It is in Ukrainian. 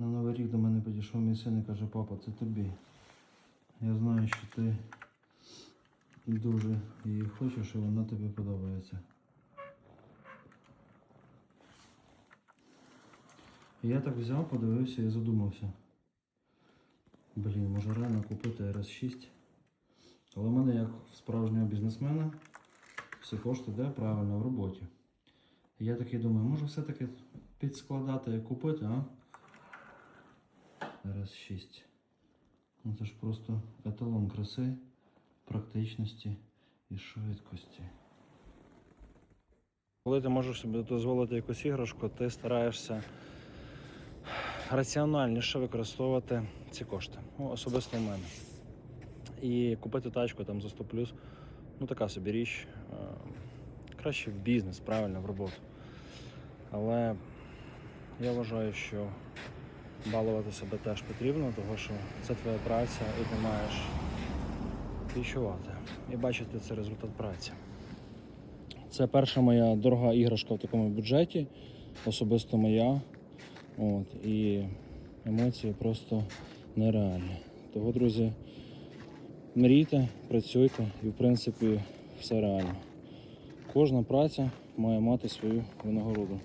На Новий рік до мене підійшов мій син і каже, папа, це тобі. Я знаю, що ти дуже її хочеш і вона тобі подобається. Я так взяв, подивився і задумався. Блін, може реально купити RS6. Але в мене, як в справжнього бізнесмена, всі кошти де правильно в роботі. Я такий думаю, може все-таки підскладати і купити, а? RS6. Ну це ж просто еталон краси, практичності і швидкості. Коли ти можеш собі дозволити якусь іграшку, ти стараєшся раціональніше використовувати ці кошти. Ну, особисто в мене. І купити тачку там за 100 плюс, ну така собі річ. Е, Краще в бізнес, правильно, в роботу. Але я вважаю, що балувати себе теж потрібно, тому що це твоя праця і ти маєш відчувати і бачити це результат праці. Це перша моя дорога іграшка в такому бюджеті, особисто моя. От, і емоції просто нереальні. Того, друзі, мрійте, працюйте і в принципі все реально. Кожна праця має мати свою винагороду.